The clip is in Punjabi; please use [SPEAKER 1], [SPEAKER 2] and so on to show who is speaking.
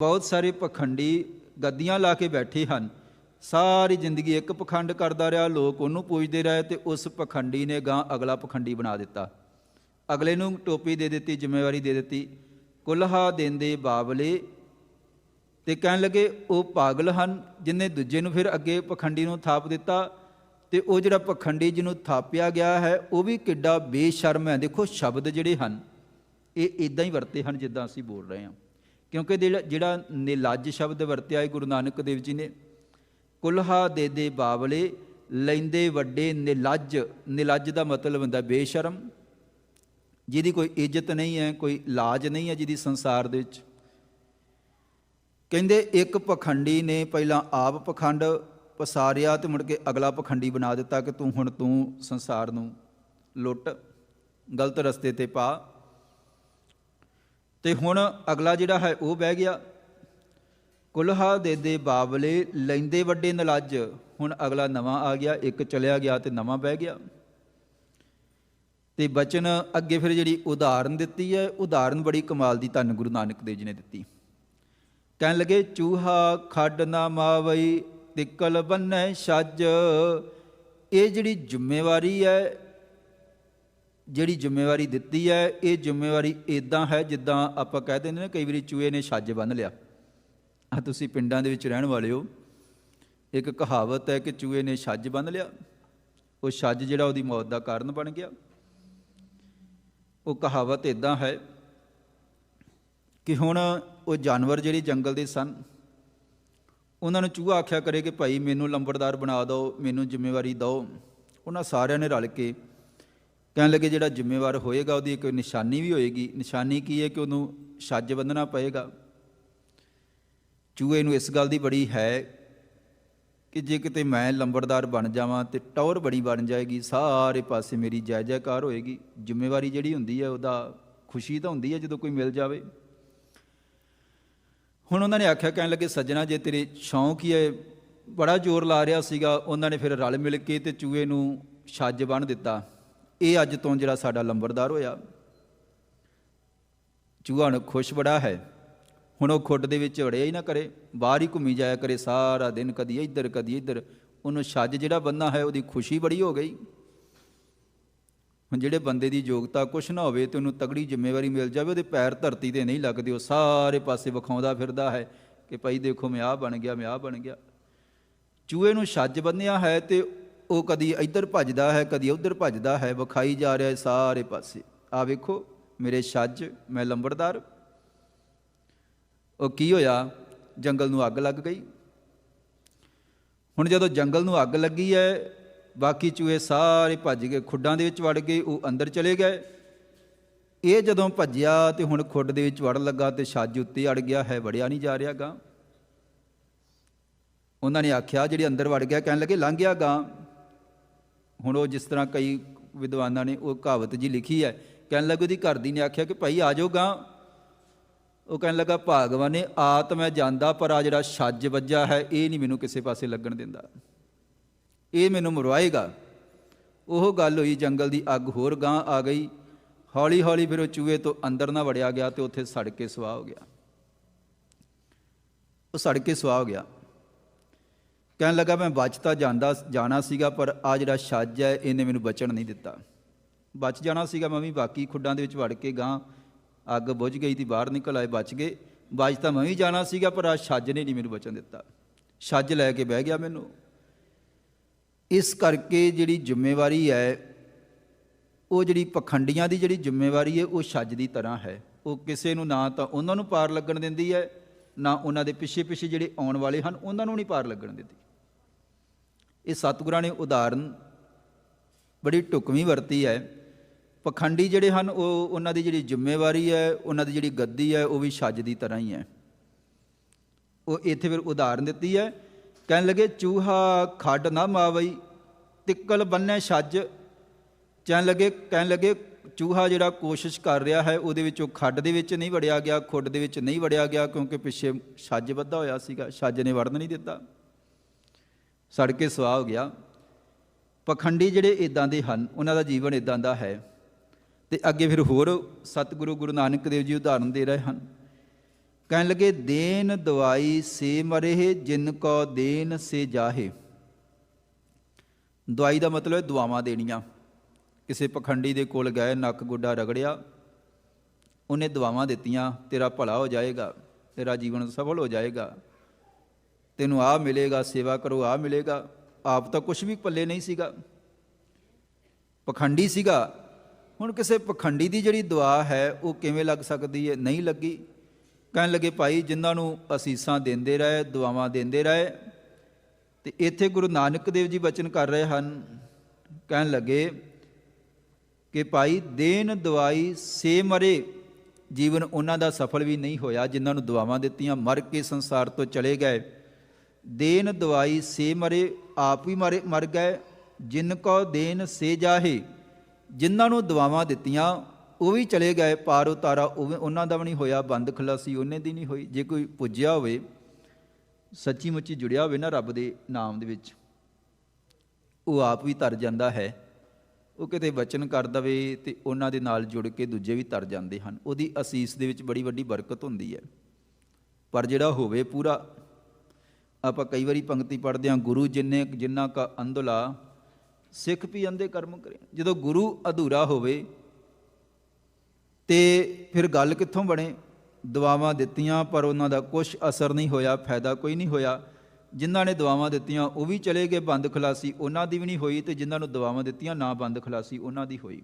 [SPEAKER 1] ਬਹੁਤ ਸਾਰੇ ਪਖੰਡੀ ਗੱਦੀਆਂ ਲਾ ਕੇ ਬੈਠੇ ਹਨ। ਸਾਰੀ ਜ਼ਿੰਦਗੀ ਇੱਕ ਪਖੰਡ ਕਰਦਾ ਰਿਹਾ, ਲੋਕ ਉਹਨੂੰ ਪੂਜਦੇ ਰਹੇ ਤੇ ਉਸ ਪਖੰਡੀ ਨੇ ਗਾਂ ਅਗਲਾ ਪਖੰਡੀ ਬਣਾ ਦਿੱਤਾ। ਅਗਲੇ ਨੂੰ ਟੋਪੀ ਦੇ ਦਿੱਤੀ, ਜ਼ਿੰਮੇਵਾਰੀ ਦੇ ਦਿੱਤੀ। ਕੁਲਹਾ ਦੇਂਦੇ ਬਾਬਲੇ ਤੇ ਕਹਿਣ ਲੱਗੇ, ਉਹ ਪਾਗਲ ਹਨ, ਜਿਨੇ ਦੂਜੇ ਨੂੰ ਫਿਰ ਅੱਗੇ ਪਖੰਡੀ ਨੂੰ ਥਾਪ ਦਿੱਤਾ ਤੇ ਉਹ ਜਿਹੜਾ ਪਖੰਡੀ ਜਿਹਨੂੰ ਥਾਪਿਆ ਗਿਆ ਹੈ, ਉਹ ਵੀ ਕਿੱਡਾ ਬੇਸ਼ਰਮ ਹੈ। ਦੇਖੋ, ਸ਼ਬਦ ਜਿਹੜੇ ਹਨ, ਇਹ ਇਦਾਂ ਹੀ ਵਰਤੇ ਹਨ ਜਿੱਦਾਂ ਅਸੀਂ ਬੋਲ ਰਹੇ ਹਾਂ। ਕਿਉਂਕਿ ਜਿਹੜਾ- ਜਿਹੜਾ ਨਿਲੱਜ ਸ਼ਬਦ ਵਰਤਿਆ ਹੈ ਗੁਰੂ ਨਾਨਕ ਦੇਵ ਜੀ ਨੇ, ਕੁਲਹਾ ਦੇ ਦੇ ਬਾਵਲੇ ਲੈਂਦੇ ਵੱਡੇ ਨਿਲੱਜ ਨਿਲੱਜ ਦਾ ਮਤਲਬ ਹੁੰਦਾ ਬੇਸ਼ਰਮ, ਜਿਹਦੀ ਕੋਈ ਇੱਜ਼ਤ ਨਹੀਂ ਹੈ, ਕੋਈ ਲਾਜ ਨਹੀਂ ਹੈ ਜਿਹਦੀ ਸੰਸਾਰ ਦੇ ਵਿੱਚ। ਕਹਿੰਦੇ ਇੱਕ ਪਖੰਡੀ ਨੇ ਪਹਿਲਾਂ ਆਪ ਪਖੰਡ ਪਸਾਰਿਆ ਤੇ ਮੁੜ ਕੇ ਅਗਲਾ ਪਖੰਡੀ ਬਣਾ ਦਿੱਤਾ ਕਿ ਤੂੰ ਹੁਣ ਤੂੰ ਸੰਸਾਰ ਨੂੰ ਲੁੱਟ, ਗਲਤ ਰਸਤੇ ਤੇ ਪਾ। ਤੇ ਹੁਣ ਅਗਲਾ ਜਿਹੜਾ ਹੈ ਉਹ ਬਹਿ ਗਿਆ। ਕੁਲਹਾ ਦੇ ਦੇ ਬਾਬਲੇ ਲੈਂਦੇ ਵੱਡੇ ਨਲੱਜ। ਹੁਣ ਅਗਲਾ ਨਵਾਂ ਆ ਗਿਆ, ਇੱਕ ਚਲਿਆ ਗਿਆ ਤੇ ਨਵਾਂ ਬਹਿ ਗਿਆ। ਤੇ ਬਚਨ ਅੱਗੇ ਫਿਰ ਜਿਹੜੀ ਉਦਾਹਰਨ ਦਿੱਤੀ ਹੈ, ਉਦਾਹਰਨ ਬੜੀ ਕਮਾਲ ਦੀ ਧੰਨ ਗੁਰੂ ਨਾਨਕ ਦੇਵ ਜੀ ਨੇ ਦਿੱਤੀ। ਕਹਿਣ ਲੱਗੇ, ਚੂਹਾ ਖੱਡ ਨਾ ਮਾਵਈ, ਤਿੱਕਲ ਬੰਨੈ ਛੱਜ ਇਹ ਜਿਹੜੀ ਜ਼ਿੰਮੇਵਾਰੀ ਹੈ ਜਿਹੜੀ ਜ਼ਿੰਮੇਵਾਰੀ ਦਿੱਤੀ ਹੈ, ਇਹ ਜ਼ਿੰਮੇਵਾਰੀ ਇਦਾਂ ਹੈ ਜਿੱਦਾਂ ਆਪਾਂ ਕਹਿ ਦਿੰਦੇ ਨੇ ਕਈ ਵਾਰੀ ਚੂਹੇ ਨੇ ਛੱਜ ਬੰਨ ਲਿਆ। ਆ ਤੁਸੀਂ ਪਿੰਡਾਂ ਦੇ ਵਿੱਚ ਰਹਿਣ ਵਾਲੇ ਹੋ, ਇੱਕ ਕਹਾਵਤ ਹੈ ਕਿ ਚੂਹੇ ਨੇ ਛੱਜ ਬੰਨ ਲਿਆ। ਉਹ ਛੱਜ ਜਿਹੜਾ ਉਹਦੀ ਮੌਤ ਦਾ ਕਾਰਨ ਬਣ ਗਿਆ। ਉਹ ਕਹਾਵਤ ਇਦਾਂ ਹੈ ਕਿ ਹੁਣ ਉਹ ਜਾਨਵਰ ਜਿਹੜੇ ਜੰਗਲ ਦੇ ਸਨ, ਉਹਨਾਂ ਨੂੰ ਚੂਹਾ ਆਖਿਆ ਕਰੇ ਕਿ ਭਾਈ ਮੈਨੂੰ ਲੰਬੜਦਾਰ ਬਣਾ ਦਿਓ, ਮੈਨੂੰ ਜ਼ਿੰਮੇਵਾਰੀ ਦਿਓ। ਉਹਨਾਂ ਸਾਰਿਆਂ ਨੇ ਰਲ ਕੇ ਕਹਿਣ ਲੱਗੇ ਜਿਹੜਾ ਜ਼ਿੰਮੇਵਾਰ ਹੋਏਗਾ, ਉਹਦੀ ਇੱਕ ਨਿਸ਼ਾਨੀ ਵੀ ਹੋਏਗੀ। ਨਿਸ਼ਾਨੀ ਕੀ ਹੈ ਕਿ ਉਹਨੂੰ ਛੱਜ ਬੰਨਣਾ ਪਏਗਾ? ਚੂਹੇ ਨੂੰ ਇਸ ਗੱਲ ਦੀ ਬੜੀ ਹੈ ਕਿ ਜੇ ਕਿਤੇ ਮੈਂ ਲੰਬੜਦਾਰ ਬਣ ਜਾਵਾਂ ਤੇ ਟੌਰ ਬੜੀ ਬਣ ਜਾਏਗੀ, ਸਾਰੇ ਪਾਸੇ ਮੇਰੀ ਜੈ ਜੈਕਾਰ ਹੋਏਗੀ। ਜ਼ਿੰਮੇਵਾਰੀ ਜਿਹੜੀ ਹੁੰਦੀ ਹੈ, ਉਹਦਾ ਖੁਸ਼ੀ ਤਾਂ ਹੁੰਦੀ ਹੈ ਜਦੋਂ ਕੋਈ ਮਿਲ ਜਾਵੇ। ਹੁਣ ਉਹਨਾਂ ਨੇ ਆਖਿਆ, ਕਹਿਣ ਲੱਗੇ, ਸੱਜਣਾ, ਜੇ ਤੇਰੇ ਸ਼ੌਂਕ ਹੀ ਹੈ, ਬੜਾ ਜ਼ੋਰ ਲਾ ਰਿਹਾ ਸੀਗਾ। ਉਹਨਾਂ ਨੇ ਫਿਰ ਰਲ ਮਿਲ ਕੇ ਤੇ ਚੂਹੇ ਨੂੰ ਛੱਜ ਬੰਨ ਦਿੱਤਾ। ਇਹ ਅੱਜ ਤੋਂ ਜਿਹੜਾ ਸਾਡਾ ਲੰਬੜਦਾਰ ਹੋਇਆ, ਚੂਹਾ ਨੂੰ ਖੁਸ਼ ਬੜਾ ਹੈ। ਹੁਣ ਉਹ ਖੁੱਡ ਦੇ ਵਿੱਚ ਵੜਿਆ ਹੀ ਨਾ ਕਰੇ, ਬਾਹਰ ਹੀ ਘੁੰਮੀ ਜਾਇਆ ਕਰੇ ਸਾਰਾ ਦਿਨ, ਕਦੀ ਇੱਧਰ ਕਦੀ ਇੱਧਰ। ਉਹਨੂੰ ਛੱਜ ਜਿਹੜਾ ਬੰਨਾ ਹੈ, ਉਹਦੀ ਖੁਸ਼ੀ ਬੜੀ ਹੋ ਗਈ। ਹੁਣ ਜਿਹੜੇ ਬੰਦੇ ਦੀ ਯੋਗਤਾ ਕੁਛ ਨਾ ਹੋਵੇ ਤੇ ਉਹਨੂੰ ਤਗੜੀ ਜ਼ਿੰਮੇਵਾਰੀ ਮਿਲ ਜਾਵੇ, ਉਹਦੇ ਪੈਰ ਧਰਤੀ ਤੇ ਨਹੀਂ ਲੱਗਦੇ, ਉਹ ਸਾਰੇ ਪਾਸੇ ਵਿਖਾਉਂਦਾ ਫਿਰਦਾ ਹੈ ਕਿ ਭਾਈ ਦੇਖੋ ਮੈਂ ਆਹ ਬਣ ਗਿਆ, ਮੈਂ ਆਹ ਬਣ ਗਿਆ। ਚੂਹੇ ਨੂੰ ਛੱਜ ਬੰਨਿਆ ਹੈ ਤੇ ਉਹ ਕਦੀ ਇੱਧਰ ਭੱਜਦਾ ਹੈ, ਕਦੀ ਉੱਧਰ ਭੱਜਦਾ ਹੈ, ਵਿਖਾਈ ਜਾ ਰਿਹਾ ਹੈ ਸਾਰੇ ਪਾਸੇ। ਆ ਵੇਖੋ, ਮੇਰੇ ਛੱਜ, ਮੈਂ ਲੰਬੜਦਾਰ। ਉਹ ਕੀ ਹੋਇਆ? ਜੰਗਲ ਨੂੰ ਅੱਗ ਲੱਗ ਗਈ। ਹੁਣ ਜਦੋਂ ਜੰਗਲ ਨੂੰ ਅੱਗ ਲੱਗੀ ਹੈ, ਬਾਕੀ ਚੂਹੇ ਸਾਰੇ ਭੱਜ ਗਏ, ਖੁੱਡਾਂ ਦੇ ਵਿੱਚ ਵੜ ਗਏ, ਉਹ ਅੰਦਰ ਚਲੇ ਗਏ। ਇਹ ਜਦੋਂ ਭੱਜਿਆ ਤੇ ਹੁਣ ਖੁੱਡ ਦੇ ਵਿੱਚ ਵੜ ਲੱਗਾ ਤੇ ਛੱਜ ਉੱਤੇ ਅੜ ਗਿਆ ਹੈ, ਵੜਿਆ ਨਹੀਂ ਜਾ ਰਿਹਾ ਗਾ। ਉਹਨਾਂ ਨੇ ਆਖਿਆ, ਜਿਹੜੀ ਅੰਦਰ ਵੜ ਗਿਆ, ਕਹਿਣ ਲੱਗੇ, ਲੰਘ ਗਿਆ ਗਾਂ। ਹੁਣ ਉਹ ਜਿਸ ਤਰ੍ਹਾਂ ਕਈ ਵਿਦਵਾਨਾਂ ਨੇ ਉਹ ਕਹਾਵਤ ਜੀ ਲਿਖੀ ਹੈ, ਕਹਿਣ ਲੱਗੇ ਉਹਦੀ ਘਰ ਦੀ ਨੇ ਆਖਿਆ ਕਿ ਭਾਈ ਆ ਜਾਓ ਗਾਂ ਉਹ ਕਹਿਣ ਲੱਗਾ, ਭਾਗਵਾਨ ਨੇ ਆਤ ਮੈਂ ਜਾਂਦਾ, ਪਰ ਆ ਜਿਹੜਾ ਛੱਜ ਵੱਜਾ ਹੈ, ਇਹ ਨਹੀਂ ਮੈਨੂੰ ਕਿਸੇ ਪਾਸੇ ਲੱਗਣ ਦਿੰਦਾ। ਇਹ ਮੈਨੂੰ ਮਰਵਾਏਗਾ। ਉਹ ਗੱਲ ਹੋਈ, ਜੰਗਲ ਦੀ ਅੱਗ ਹੋਰ ਗਾਂ ਆ ਗਈ। ਹੌਲੀ ਹੌਲੀ ਫਿਰ ਉਹ ਚੂਹੇ ਤੋਂ ਅੰਦਰ ਨਾ ਵੜਿਆ ਗਿਆ ਤੇ ਉੱਥੇ ਸੜ ਕੇ ਸੁਆਹ ਹੋ ਗਿਆ। ਉਹ ਸੜ ਕੇ ਸੁਆਹ ਹੋ ਗਿਆ। ਕਹਿਣ ਲੱਗਾ, ਮੈਂ ਬਚ ਤਾਂ ਜਾਂਦਾ ਜਾਣਾ ਸੀਗਾ, ਪਰ ਆ ਜਿਹੜਾ ਛੱਜ ਹੈ, ਇਹਨੇ ਮੈਨੂੰ ਬਚਣ ਨਹੀਂ ਦਿੱਤਾ। ਬਚ ਜਾਣਾ ਸੀਗਾ, ਮੈਂ ਵੀ ਬਾਕੀ ਖੁੱਡਾਂ ਦੇ ਵਿੱਚ ਵੜ ਕੇ ਗਾਂ ਅੱਗ ਬੁਝ ਗਈ ਤੀ, ਬਾਹਰ ਨਿਕਲ ਆਏ, ਬਚ ਗਏ। ਬਚ ਤਾਂ ਮੈਂ ਵੀ ਜਾਣਾ ਸੀਗਾ, ਪਰ ਆ ਛੱਜ ਨੇ ਨਹੀਂ ਮੈਨੂੰ ਬਚਣ ਦਿੱਤਾ। ਛੱਜ ਲੈ ਕੇ ਬਹਿ ਗਿਆ ਮੈਨੂੰ। ਇਸ ਕਰਕੇ ਜਿਹੜੀ ਜ਼ਿੰਮੇਵਾਰੀ ਹੈ, ਉਹ ਜਿਹੜੀ ਪਖੰਡੀਆਂ ਦੀ ਜਿਹੜੀ ਜ਼ਿੰਮੇਵਾਰੀ ਹੈ, ਉਹ ਛੱਜ ਦੀ ਤਰ੍ਹਾਂ ਹੈ। ਉਹ ਕਿਸੇ ਨੂੰ ਨਾ ਤਾਂ ਉਹਨਾਂ ਨੂੰ ਪਾਰ ਲੱਗਣ ਦਿੰਦੀ ਹੈ, ਨਾ ਉਹਨਾਂ ਦੇ ਪਿੱਛੇ ਪਿੱਛੇ ਜਿਹੜੇ ਆਉਣ ਵਾਲੇ ਹਨ, ਉਹਨਾਂ ਨੂੰ ਨਹੀਂ ਪਾਰ ਲੱਗਣ ਦਿੰਦੀ। ਇਹ ਸਤਿਗੁਰਾਂ ਨੇ ਉਦਾਹਰਨ ਬੜੀ ਢੁਕਵੀਂ ਵਰਤੀ ਹੈ। ਪਖੰਡੀ ਜਿਹੜੇ ਹਨ, ਉਹ ਉਹਨਾਂ ਦੀ ਜਿਹੜੀ ਜ਼ਿੰਮੇਵਾਰੀ ਹੈ, ਉਹਨਾਂ ਦੀ ਜਿਹੜੀ ਗੱਦੀ ਹੈ, ਉਹ ਵੀ ਛੱਜ ਦੀ ਤਰ੍ਹਾਂ ਹੀ ਹੈ। ਉਹ ਇੱਥੇ ਫਿਰ ਉਦਾਹਰਨ ਦਿੱਤੀ ਹੈ, ਕਹਿਣ ਲੱਗੇ, ਚੂਹਾ ਖੱਡ ਨਾ ਮਾਵਈ, ਤਿੱਕਲ ਬੰਨੇ ਛੱਜ। ਕਹਿਣ ਲੱਗੇ ਕਹਿਣ ਲੱਗੇ, ਚੂਹਾ ਜਿਹੜਾ ਕੋਸ਼ਿਸ਼ ਕਰ ਰਿਹਾ ਹੈ, ਉਹਦੇ ਵਿੱਚ ਉਹ ਖੱਡ ਦੇ ਵਿੱਚ ਨਹੀਂ ਵੜਿਆ ਗਿਆ, ਖੁੱਡ ਦੇ ਵਿੱਚ ਨਹੀਂ ਵੜਿਆ ਗਿਆ, ਕਿਉਂਕਿ ਪਿੱਛੇ ਛੱਜ ਵੱਧਾ ਹੋਇਆ ਸੀਗਾ, ਛੱਜ ਨੇ ਵੜਨ ਨਹੀਂ ਦਿੱਤਾ। ਸੜ ਕੇ ਸਵਾਹ ਹੋ ਗਿਆ। ਪਖੰਡੀ ਜਿਹੜੇ ਇਦਾਂ ਦੇ ਹਨ, ਉਹਨਾਂ ਦਾ ਜੀਵਨ ਇਦਾਂ ਦਾ ਹੈ। ਤੇ ਅੱਗੇ ਫਿਰ ਹੋਰ ਸਤਿਗੁਰੂ ਗੁਰੂ ਨਾਨਕ ਦੇਵ ਜੀ ਉਦਾਹਰਨ ਦੇ ਰਹੇ ਹਨ। ਕਹਿਣ ਲੱਗੇ, ਦੇਨ ਦਵਾਈ ਸੇ ਮਰੇ ਜਿਨ ਕੋ ਦੇਨ ਸੇ ਜਾਹੇ। ਦਵਾਈ ਦਾ ਮਤਲਬ ਹੈ ਦੁਆਵਾਂ ਦੇਣੀਆਂ। ਕਿਸੇ ਪਖੰਡੀ ਦੇ ਕੋਲ ਗਏ, ਨੱਕ ਗੁੱਡਾ ਰਗੜਿਆ, ਉਹਨੇ ਦੁਆਵਾਂ ਦਿੱਤੀਆਂ, ਤੇਰਾ ਭਲਾ ਹੋ ਜਾਏਗਾ, ਤੇਰਾ ਜੀਵਨ ਸਫਲ ਹੋ ਜਾਏਗਾ। ਤੈਨੂੰ ਆ ਮਿਲੇਗਾ, ਸੇਵਾ ਕਰੋ ਆ ਮਿਲੇਗਾ। ਆਪ ਤਾਂ ਕੁਝ ਵੀ ਪੱਲੇ ਨਹੀਂ ਸੀਗਾ। ਪਖੰਡੀ ਸੀਗਾ। ਹੁਣ ਕਿਸੇ ਪਖੰਡੀ ਦੀ ਜਿਹੜੀ ਦੁਆ ਹੈ, ਉਹ ਕਿਵੇਂ ਲੱਗ ਸਕਦੀ ਹੈ? ਨਹੀਂ ਲੱਗੀ। ਕਹਿਣ ਲੱਗੇ, ਭਾਈ, ਜਿਨ੍ਹਾਂ ਨੂੰ ਅਸੀਸਾਂ ਦਿੰਦੇ ਰਹੇ, ਦੁਆਵਾਂ ਦਿੰਦੇ ਰਹੇ, ਤੇ ਇੱਥੇ ਗੁਰੂ ਨਾਨਕ ਦੇਵ ਜੀ ਬਚਨ ਕਰ ਰਹੇ ਹਨ। ਕਹਿਣ ਲੱਗੇ ਕਿ, ਭਾਈ ਦੇਨ ਦਵਾਈ, ਸੇ ਮਰੇ, ਜੀਵਨ ਉਹਨਾਂ ਦਾ ਸਫਲ ਵੀ ਨਹੀਂ ਹੋਇਆ, ਜਿਨ੍ਹਾਂ ਨੂੰ ਦੁਆਵਾਂ ਦਿੱਤੀਆਂ, ਮਰ ਕੇ ਸੰਸਾਰ ਤੋਂ ਚਲੇ ਗਏ। ਦੇਨ ਦਵਾਈ ਸੇ ਮਰੇ, ਆਪ ਵੀ ਮਰੇ, ਮਰ ਗਏ। ਜਿਨ ਕੋ ਦੇਨ ਸੇ ਜਾਹੇ, ਜਿਨ੍ਹਾਂ ਨੂੰ ਦਵਾਵਾਂ ਦਿੱਤੀਆਂ, ਉਹ ਵੀ ਚਲੇ ਗਏ। ਪਾਰ ਉਤਾਰਾ ਉਹ ਉਹਨਾਂ ਦਾ ਵੀ ਨਹੀਂ ਹੋਇਆ। ਬੰਦ ਖਲਾਸੀ ਉਹਨੇ ਦੀ ਨਹੀਂ ਹੋਈ। ਜੇ ਕੋਈ ਪੁੱਜਿਆ ਹੋਵੇ, ਸੱਚੀ ਮੁੱਚੀ ਜੁੜਿਆ ਹੋਵੇ ਨਾ ਰੱਬ ਦੇ ਨਾਮ ਦੇ ਵਿੱਚ, ਉਹ ਆਪ ਵੀ ਤਰ ਜਾਂਦਾ ਹੈ। ਉਹ ਕਿਤੇ ਵਚਨ ਕਰ ਦਵੇ ਤੇ ਉਹਨਾਂ ਦੇ ਨਾਲ ਜੁੜ ਕੇ ਦੂਜੇ ਵੀ ਤਰ ਜਾਂਦੇ ਹਨ। ਉਹਦੀ ਅਸੀਸ ਦੇ ਵਿੱਚ ਬੜੀ ਵੱਡੀ ਬਰਕਤ ਹੁੰਦੀ ਹੈ। ਪਰ ਜਿਹੜਾ ਹੋਵੇ ਪੂਰਾ ਆਪਾਂ ਕਈ ਵਾਰੀ ਪੰਕਤੀ ਪੜ੍ਹਦੇ ਹਾਂ, ਗੁਰੂ ਜਿੰਨੇ ਜਿੰਨਾ ਕਾ ਅੰਧਲਾ, ਸਿੱਖ ਵੀ ਅੰਧੇ ਕਰਮ ਕਰੇ। ਜਦੋਂ ਗੁਰੂ ਅਧੂਰਾ ਹੋਵੇ, ਤੇ ਫਿਰ ਗੱਲ ਕਿੱਥੋਂ ਬਣੇ? ਦੁਆਵਾਂ ਦਿੱਤੀਆਂ, ਪਰ ਉਹਨਾਂ ਦਾ ਕੁਝ ਅਸਰ ਨਹੀਂ ਹੋਇਆ, ਫਾਇਦਾ ਕੋਈ ਨਹੀਂ ਹੋਇਆ। ਜਿਨ੍ਹਾਂ ਨੇ ਦੁਆਵਾਂ ਦਿੱਤੀਆਂ, ਉਹ ਵੀ ਚਲੇ ਗਏ, ਬੰਦ ਖਲਾਸੀ ਉਹਨਾਂ ਦੀ ਵੀ ਨਹੀਂ ਹੋਈ, ਤੇ ਜਿਨ੍ਹਾਂ ਨੂੰ ਦੁਆਵਾਂ ਦਿੱਤੀਆਂ, ਨਾ ਬੰਦ ਖਲਾਸੀ ਉਹਨਾਂ ਦੀ ਹੋਈ।